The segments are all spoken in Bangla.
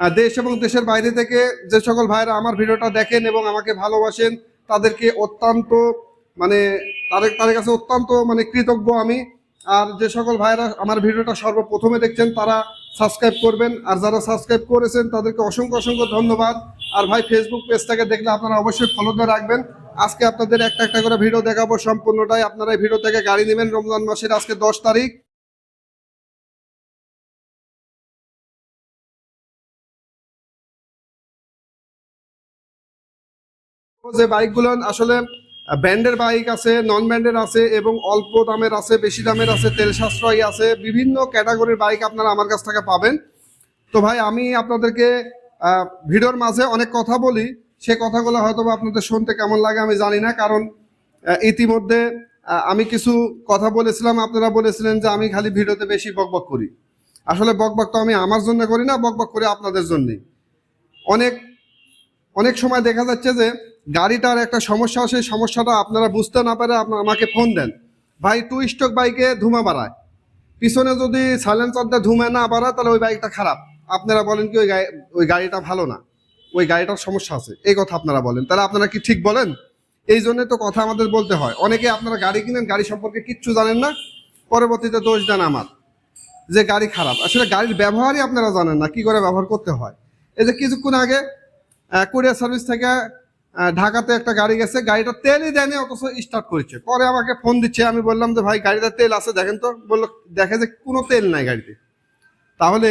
দেশ এবং দেশের বাইরে থেকে যে সকল ভাইরা আমার ভিডিওটা দেখেন এবং আমাকে ভালোবাসেন, তাদেরকে অত্যন্ত মানে তাদের তাদের কাছে অত্যন্ত মানে কৃতজ্ঞ আমি। আর যে সকল ভাইরা আমার ভিডিওটা সর্বপ্রথমে দেখছেন, তারা সাবস্ক্রাইব করবেন। আর যারা সাবস্ক্রাইব করেছেন, তাদেরকে অসংখ্য অসংখ্য ধন্যবাদ। আর ভাই ফেসবুক পেজটাকে দেখলে আপনারা অবশ্যই ফলো দিয়ে রাখবেন। আজকে আপনাদের একটা একটা করে ভিডিও দেখাবো সম্পূর্ণটাই। আপনারা এই ভিডিও থেকে গাড়ি নেবেন রমজান মাসের আজকে দশ তারিখ। যে বাইকগুলো আসলে ব্র্যান্ডের বাইক আছে নন ব্র্যান্ডের আছে এবং অল্প দামের আছে, বেশি দামের আছে, তেল সাশ্রয়ী আছে, বিভিন্ন ক্যাটাগরির বাইক আপনারা আমার কাছ থেকে পাবেন। তো ভাই, আমি আপনাদেরকে ভিডিওর মাঝে অনেক কথা বলি, সে কথাগুলো হয়তো আপনাদের শুনতে কেমন লাগে আমি জানি না, কারণ ইতিমধ্যে আমি কিছু কথা বলেছিলাম, আপনারা বলেছিলেন যে আমি খালি ভিডিওতে বেশি বকবক করি। আসলে বকবক তো আমি আমার জন্য করি না, বকবক করি আপনাদের জন্যই। অনেক অনেক সময় দেখা যাচ্ছে যে গাড়িটার একটা সমস্যা, সেই সমস্যাটা আপনারা বুঝতে না পারে আপনার আমাকে ফোন দেন। ভাই টু স্টক বাইকে ধুমা বাড়ায়। পিছনে যদি সাইলেন্সারটা ধুমে না বাড়ায়, তাহলে ওই বাইকটা খারাপ। আপনারা বলেন কি, ওই ওই গাড়িটা ভালো না। ওই গাড়িটার সমস্যা আছে। এই কথা আপনারা বলেন। তাহলে আপনারা কি ঠিক বলেন? এই জন্য তো কথা আমাদের বলতে হয়। অনেকে আপনারা গাড়ি কিনেন, গাড়ি সম্পর্কে কিচ্ছু জানেন না। পরবর্তীতে দোষ দেন আমার যে গাড়ি খারাপ। আসলে গাড়ির ব্যবহারই আপনারা জানেন না, কি করে ব্যবহার করতে হয়। এই যে কিছুক্ষণ আগে কুরিয়ার সার্ভিস থেকে ঢাকাতে একটা গাড়ি গেছে, গাড়িটা তেলই দেয়নি, অথচ স্টার্ট করেছে। পরে আমাকে ফোন দিচ্ছে, আমি বললাম যে, ভাই গাড়িটা তেল আছে, দেখেন তো। বলল, দেখে যে কোনো তেল নাই গাড়িতে। তাহলে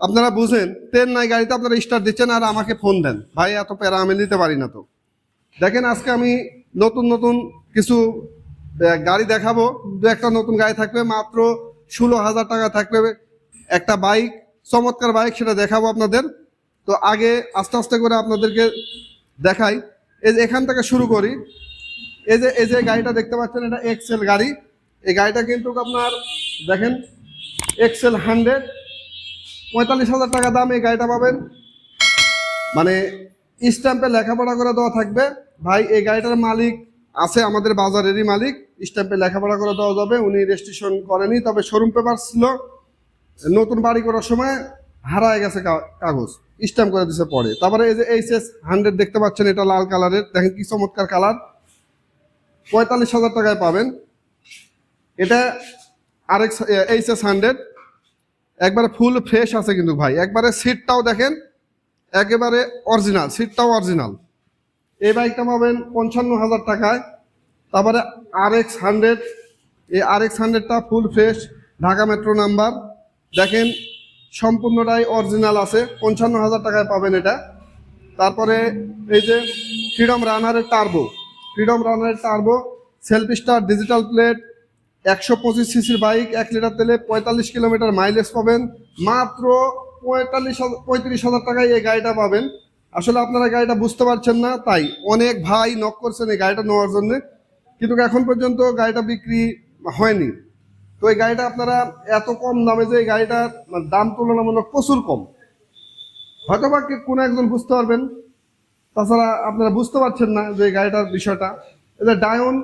আপনারা বুঝেন, তেল নাই গাড়িতে আপনারা স্টার্ট দিচ্ছেন আর আমাকে ফোন দেন। ভাই, এত প্যারা আমি নিতে পারি না তো। দেখেন, আজকে আমি নতুন নতুন কিছু গাড়ি দেখাবো। দু একটা নতুন গাড়ি থাকবে, মাত্র ষোলো হাজার টাকা থাকবে। একটা বাইক চমৎকার বাইক সেটা দেখাবো আপনাদের। তো আগে আস্তে আস্তে করে আপনাদেরকে দেখাই। এই যে এখান থেকে শুরু করি। এই যে এই যে গাড়িটা দেখতে পাচ্ছেন, এটা এক্সেল গাড়ি। এই গাড়িটা কিন্তু আপনার, দেখেন এক্সেল হান্ড্রেড পঁয়তাল্লিশ হাজার টাকা দাম এই গাড়িটা পাবেন। মানে স্ট্যাম্পে লেখাপড়া করে দেওয়া থাকবে। ভাই, এই গাড়িটার মালিক আছে আমাদের বাজারেরই মালিক। স্ট্যাম্পে লেখাপড়া করে দেওয়া যাবে। উনি রেজিস্ট্রেশন করেনি, তবে শোরুম পেপার ছিল। নতুন বাড়ি করার সময় হারায় গেছে কাগজ। স্ট্যাম্প করে দিছে পরে। তারপরে এই যে এইচ এস হান্ড্রেড দেখতে পাচ্ছেন, এটা লাল কালারের। দেখেন কি চমৎকার কালার। পঁয়তাল্লিশ হাজার টাকায় পাবেন। এটা আরেক এইচ এস হান্ড্রেড একবারে ফুল ফ্রেশ আছে কিন্তু ভাই। একবারে সিটটাও দেখেন, একেবারে অরিজিনাল সিটটাও অরিজিনাল এই বাইকটা পাবেন পঞ্চান্ন হাজার টাকায়। তারপরে আর এক্স হান্ড্রেড এই আর X হান্ড্রেডটা full fresh Dhaka metro number দেখেন সম্পূর্ণটাই অরিজিনাল আছে। পঞ্চান্ন হাজার টাকায় পাবেন এটা। তারপরে এই যে ফ্রিডম রানারের turbo freedom রানারের turbo self start digital plate একশো পঁচিশ সিসির বাইক এক লিটার তেলে পঁয়তাল্লিশ কিলোমিটার মাইলেজ পাবেন। মাত্র পঁয়তাল্লিশ পঁয়ত্রিশ হাজার টাকায় এই গাড়িটা পাবেন। আসলে আপনারা গাড়িটা বুঝতে পারছেন না, তাই অনেক ভাই নক করছেন এই গাড়িটা নেওয়ার জন্য। কিন্তু এখন পর্যন্ত গাড়িটা বিক্রি হয়নি। তো এই গাড়িটা আপনারা এত কম দামে যে এই গাড়িটার দাম তুলনামূলক প্রচুর কম। হয়তো বা কোনো একজন বুঝতে পারবেন, তাছাড়া আপনারা বুঝতে পারছেন না যে গাড়িটার বিষয়টা। যে ডায়ন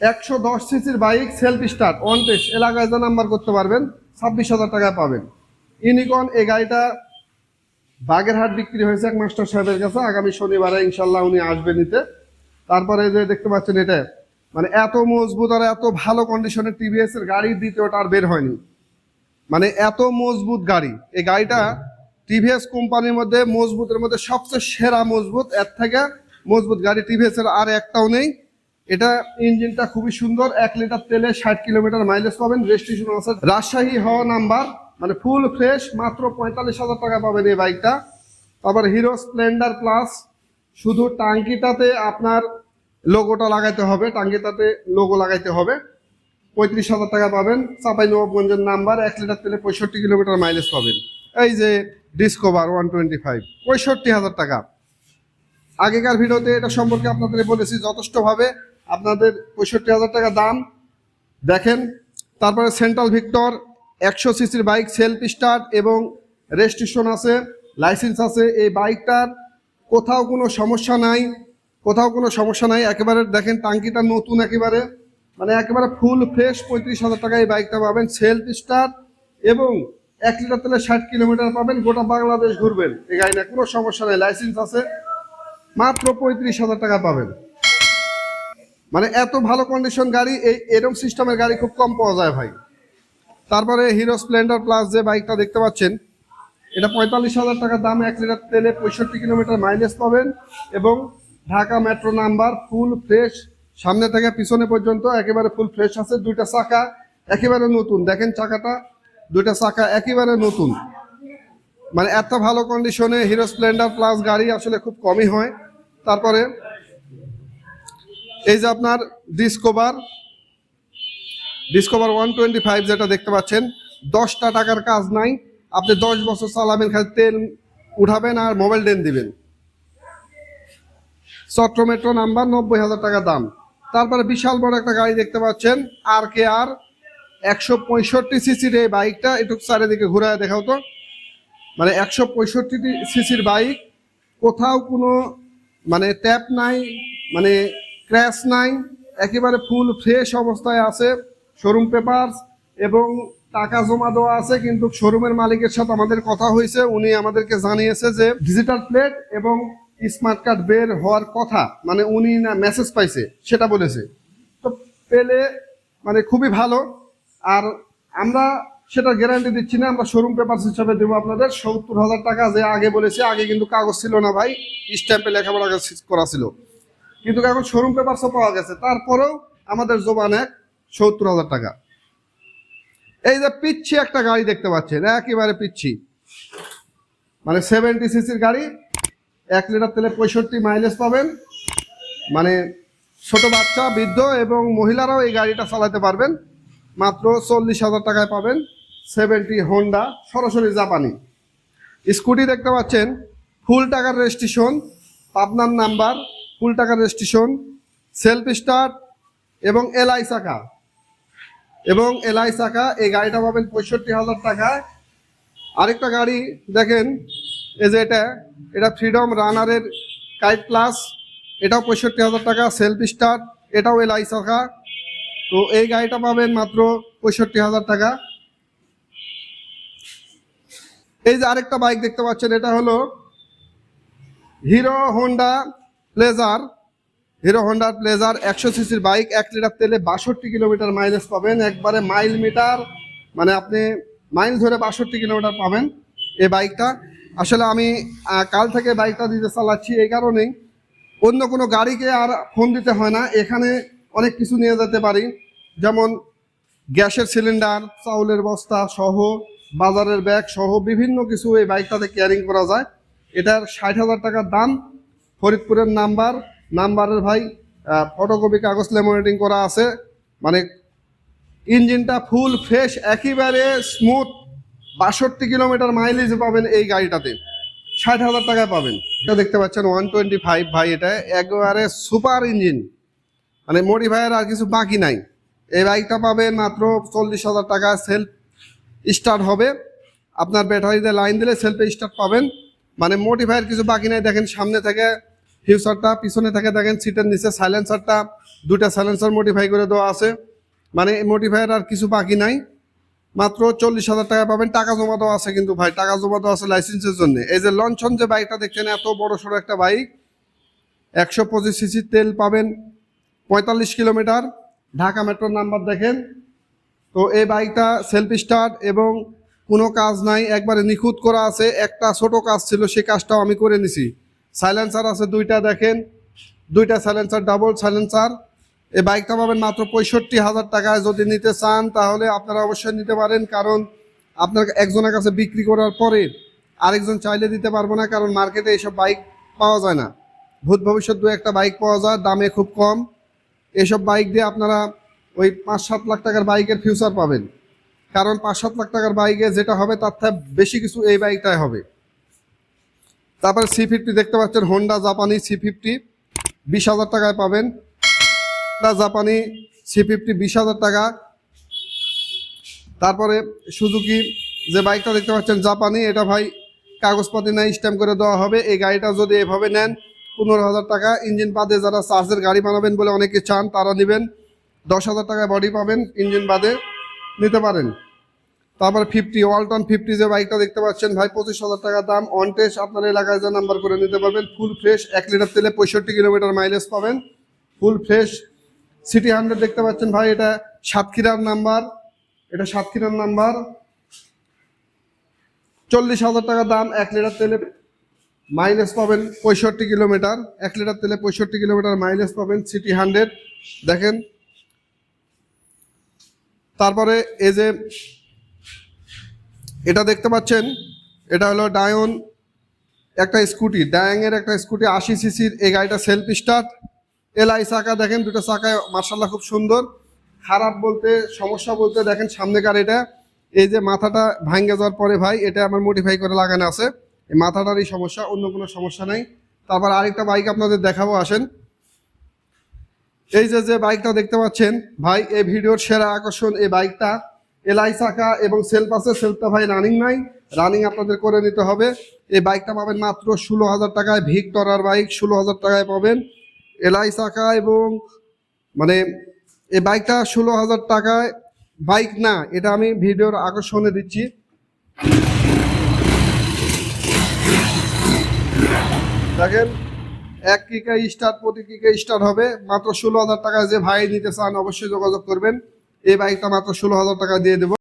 একশো দশ সিসির bike, self start one test এলাকায় যা নাম্বার করতে পারবেন, ছাব্বিশ হাজার টাকায় পাবেন। ইউনিকন এই গাড়িটা বাগেরহাট বিক্রি হয়েছে এক মাস্টার সাহেবের কাছে। আগামী শনিবারে ইনশাল্লাহ উনি আসবে নিতে তারপরে যে দেখতে পাচ্ছেন এটা মানে এত মজবুত আর এত ভালো কন্ডিশনের টিভিএস এর গাড়ি দ্বিতীয়টা আর বের হয়নি। মানে এত মজবুত গাড়ি। এই গাড়িটা টিভিএস কোম্পানির মধ্যে, মজবুতের মধ্যে সবচেয়ে সেরা মজবুত। এর থেকে মজবুত গাড়ি টিভিএস এর আর একটাও নেই। এটা ইঞ্জিনটা খুবই সুন্দর। এক লিটার তেলে ষাট কিলোমিটার মাইলেজ পাবেন। রেজিস্ট্রেশন আছে। রাজশাহী হওয়া নাম্বার মানে ফুল ফ্রেশ মাত্র পঁয়তাল্লিশ হাজার টাকা পাবেন এই বাইকটা তারপর হিরো স্প্লেন্ডার প্লাস শুধু টাঙ্কিটাতে আপনার লোগোটা লাগাইতে হবে টাঙ্কিটাতে লোগো লাগাইতে হবে। পঁয়ত্রিশ হাজার টাকা পাবেন চাপাই নবাবগঞ্জের নাম্বার, এক লিটার তেলে পঁয়ষট্টি কিলোমিটার মাইলেজ পাবেন। এই যে ডিসকভার ওয়ান টোয়েন্টি ফাইভ পঁয়ষট্টি হাজার টাকা। আগেকার ভিডিওতে এটা সম্পর্কে আপনাদের বলেছি, যথেষ্টভাবে আপনাদের পঁয়ষট্টি হাজার টাকা দাম। দেখেন, তারপরে সেন্ট্রাল ভিক্টর একশো সিসির বাইক সেলফ স্টার্ট এবং রেজিস্ট্রেশন আছে লাইসেন্স আছে। এই বাইকটার কোথাও কোনো সমস্যা নাই। কোথাও কোনো সমস্যা নাই। একেবারে দেখেন টাঙ্কিটা নতুন একেবারে। মানে একেবারে ফুল ফ্রেশ পঁয়ত্রিশ হাজার টাকা এই বাইকটা পাবেন। সেলফ স্টার্ট এবং এক লিটার তেলে ষাট কিলোমিটার পাবেন। গোটা বাংলাদেশ ঘুরবেন। এই গাড়ি না কোনো সমস্যা নেই। লাইসেন্স আছে। মাত্র পঁয়ত্রিশ হাজার টাকা পাবেন। মানে এত ভালো কন্ডিশন গাড়ি, এই এরকম সিস্টেমের গাড়ি খুব কম পাওয়া যায় ভাই। তারপরে হিরো স্প্লেন্ডার প্লাস যে বাইকটা দেখতে পাচ্ছেন, এটা পঁয়তাল্লিশ হাজার টাকা দাম। এক লিটার তেলে পঁয়ষট্টি কিলোমিটার মাইলেজ পাবেন এবং Dhaka metro number, full fresh, সামনে থেকে পিছনে পর্যন্ত একেবারে ফুল ফ্রেশ আছে, দুইটা চাকা একেবারে নতুন। দেখেন চাকাটা, দুইটা চাকা একেবারে নতুন। মানে এত ভালো কন্ডিশনে হিরো স্প্লেন্ডার প্লাস গাড়ি আসলে খুব কমই হয়। তারপরে এই যে আপনার Discover Discover one twenty five যেটা দেখতে পাচ্ছেন, দশটা টাকার কাজ নাই। আপনি দশ বছর চালাবেন, খালি তেল উঠাবেন আর মোবাইল ডেন দিবেন। চট্র মেট্রো নাম্বার নব্বই হাজার টাকা দাম। তারপরে বিশাল বড় একটা গাড়ি দেখতে পাচ্ছেন, আর কে আর একশো পঁয়ষট্টি সিসির এই বাইকটা। একটু চারিদিকে ঘুরায় দেখাও তো। মানে একশো পঁয়ষট্টি সিসির বাইক, কোথাও কোনো মানে ট্যাপ নাই মানে ক্র্যাশ নাই, একেবারে ফুল ফ্রেশ অবস্থায় আছে শোরুম পেপারস এবং টাকা জমা দেওয়া আছে, কিন্তু শোরুমের মালিকের সাথে আমাদের কথা হয়েছে, উনি আমাদেরকে জানিয়েছে যে ডিজিটাল প্লেট এবং স্মার্ট কার্ড বের হওয়ার কথা মানে উনি না মেসেজ পাইছে, সেটা বলেছে। তো পেলে মানে খুবই ভালো। আর আমরা সেটা গ্যারান্টি দিচ্ছি না, আমরা শোরুম পেপার হিসাবে দেবো আপনাদের। সত্তর হাজার টাকা যে আগে বলেছি, আগে কিন্তু কাগজ ছিল না ভাই স্ট্যাম্পে লেখাপড়া করা ছিল কিন্তু এখন শোরুম পেপারসও পাওয়া গেছে। তারপরেও আমাদের জোবান এক, সত্তর হাজার টাকা। এই যে পিচ্ছি একটা গাড়ি দেখতে পাচ্ছেন, একেবারে পিচ্ছি। মানে সেভেন্টি সিসির গাড়ি এক লিটার তেলে পঁয়ষট্টি মাইলেজ পাবেন। মানে ছোট বাচ্চা, বৃদ্ধ এবং মহিলারাও এই গাড়িটা চালাতে পারবেন। মাত্র চল্লিশ হাজার টাকায় পাবেন সেভেন্টি হোন্ডা সরাসরি জাপানি। স্কুটি দেখতে পাচ্ছেন, ফুল টাকার রেজিস্ট্রেশন পাবনার নাম্বার, ফুল টাকার রেজিস্ট্রেশন সেলফ স্টার্ট এবং এলআই চাকা এবং এলআই চাকা এই গাড়িটা পাবেন পঁয়ষট্টি হাজার টাকায়। আরেকটা গাড়ি দেখেন এই যে এটা এটা ফ্রিডম রানারের কাইট প্লাস এটাও পঁয়ষট্টি হাজার টাকা সেলফ স্টার্ট এটাও এলআই চাকা তো এই গাড়িটা পাবেন মাত্র পঁয়ষট্টি হাজার টাকা। এই যে আরেকটা বাইক দেখতে পাচ্ছেন, এটা হলো Hero Honda Pleasure Hero Honda Pleasure একশো সিসির বাইক, এক লিটার তেলে বাষট্টি কিলোমিটার মাইলেজ পাবেন। একবারে মাইল মিটার মানে আপনি মাইল ধরে বাষট্টি কিলোমিটার পাবেন এই বাইকটা। আসলে আমি কাল থেকে বাইকটা দিতে চালাচ্ছি এই কারণেই। অন্য কোনো গাড়িকে আর ফোন দিতে হয় না। এখানে অনেক কিছু নিয়ে যেতে পারি। যেমন গ্যাসের সিলিন্ডার, চাউলের বস্তা সহ বাজারের ব্যাগ সহ বিভিন্ন কিছু এই বাইকটাতে ক্যারিং করা যায়। এটার ষাট হাজার টাকার দাম। ফরিদপুরের নাম্বার। নাম্বারের ভাই ফটোকপি কাগজ লেমিনেটিং করা আছে। মানে ইঞ্জিনটা ফুল ফ্রেশ একেবারে স্মুথ বাষট্টি কিলোমিটার মাইলেজ পাবেন এই গাড়িটাতে। ষাট হাজার টাকায় পাবেন। এটা দেখতে পাচ্ছেন ওয়ান টোয়েন্টি ফাইভ ভাই, এটা একেবারে সুপার ইঞ্জিন মানে মডিফায়ার আর কিছু বাকি নাই। এই বাইকটা পাবেন মাত্র চল্লিশ হাজার টাকা সেলফ স্টার্ট হবে। আপনার ব্যাটারিতে লাইন দিলে সেলফে স্টার্ট পাবেন। মানে মডিফায়ার কিছু বাকি নাই, দেখেন সামনে থেকে ফিউচারটা পিছনে থেকে দেখেন সিটের নিচে সাইলেন্সারটা দুটা সাইলেন্সার মডিফাই করে দেওয়া আছে। মানে মডিফায়ার আর কিছু বাকি নাই। মাত্র চল্লিশ হাজার টাকা পাবেন। টাকা জমা দেওয়া আছে কিন্তু ভাই, টাকা জমা দেওয়া আছে লাইসেন্সের জন্য। এই যে লঞ্চন যে বাইকটা দেখছেন, এত বড় সড়ো একটা বাইক, একশো পঁচিশ সিসি তেল পাবেন পঁয়তাল্লিশ কিলোমিটার। ঢাকা মেট্রোর নাম্বার দেখেন। তো এই বাইকটা সেলফ স্টার্ট এবং কোনো কাজ নাই, একবারে নিখুঁত করা আছে। একটা ছোট কাজ ছিল সেই কাজটাও আমি করে নিছি। সাইলেন্সার আছে দুইটা দেখেন। দুইটা সাইলেন্সার ডাবল সাইলেন্সার এই বাইকটা পাবেন মাত্র পঁয়ষট্টি হাজার টাকায়। যদি নিতে চান, তাহলে আপনারা অবশ্যই নিতে পারেন, কারণ আপনার একজনের কাছে বিক্রি করার পরে আরেকজন চাইলে দিতে পারব না, কারণ মার্কেটে এইসব বাইক পাওয়া যায় না। ভূত ভবিষ্যৎ দু একটা বাইক পাওয়া যায়, দামে খুব কম। এসব বাইক দিয়ে আপনারা ওই পাঁচ সাত লাখ টাকার বাইকের ফিউচার পাবেন। কারণ পাঁচ সাত লাখ টাকার বাইকে যেটা হবে, তার থেকে বেশি কিছু এই বাইকটাই হবে। তারপরে সি ফিফটি দেখতে পাচ্ছেন হোন্ডা জাপানি সি ফিফটি বিশ হাজার টাকায় পাবেন। জাপানি সি ফিফটি বিশ হাজার টাকা। তারপরে সুজুকি, যে বাইকটা দেখতে পাচ্ছেন জাপানি, এটা ভাই কাগজপাতি নাই স্ট্যাম্প করে দেওয়া হবে। এই গাড়িটা যদি এভাবে নেন, পনেরো হাজার টাকা। ইঞ্জিন বাদে যারা চার্জের গাড়ি বানাবেন বলে অনেকে চান, তারা নেবেন। দশ হাজার টাকায় বডি পাবেন ইঞ্জিন বাদে, নিতে পারেন। তারপর ফিফটি ওয়ালটন ফিফটি যে বাইকটা দেখতে পাচ্ছেন ভাই, পঁচিশ হাজার টাকা দাম। অন টেস্ট আপনার এলাকায় যা নাম্বার করে নিতে পারবেন। ফুল ফ্রেশ এক লিটার তেলে পঁয়ষট্টি কিলোমিটার মাইলেজ পাবেন। ফুল ফ্রেশ সিটি হান্ড্রেড দেখতে পাচ্ছেন ভাই, এটা সাতক্ষীরার নাম্বার এটা সাতক্ষীরার নাম্বার চল্লিশ হাজার টাকা দাম, এক লিটার তেলে মাইলেজ পাবেন পঁয়ষট্টি কিলোমিটার। এক লিটার তেলে পঁয়ষট্টি কিলোমিটার মাইলেজ পাবেন সিটি হান্ড্রেড দেখেন, তারপরে এই যে এটা দেখতে পাচ্ছেন, এটা হলো ডায়ন একটা স্কুটি ডায়াংয়ের একটা স্কুটি আশি সিসির এই গাড়িটা সেলফ স্টার্ট এলআই চাকা দেখেন, দুটো চাকায় মার্শাল্লাহ খুব সুন্দর। খারাপ বলতে, সমস্যা বলতে দেখেন সামনেকার এটা এই যে মাথাটা ভাঙ্গে যাওয়ার পরে ভাই, এটা আমার মডিফাই করে লাগানো আছে। এই মাথাটারই সমস্যা, অন্য কোনো সমস্যা নাই। তারপর আরেকটা বাইক আপনাদের দেখাবো, আসেন। এই যে যে বাইকটা দেখতে পাচ্ছেন, ভাই, এই ভিডিওর সেরা আকর্ষণ এই বাইকটা এলআই চাকা এবং সেলফ আছে সেলফটা ভাই রানিং নাই। রানিং আপনাদের করে নিতে হবে। এই বাইকটা পাবেন মাত্র ষোলো হাজার টাকায় ভিক্টরার বাইক ষোলো হাজার টাকায় পাবেন। এলআই চাকা এবং মানে এই বাইকটা ষোলো হাজার টাকায় বাইক না, এটা আমি ভিডিওর আকর্ষণে দিচ্ছি। দেখেন, এক কিকে স্টার্ট প্রতি কিকে স্টার্ট হবে। মাত্র ষোলো হাজার টাকা যে ভাই নিতে চান, অবশ্যই যোগাযোগ করবেন। এই বাইকটা মাত্র ষোলো হাজার টাকা দিয়ে দেবো।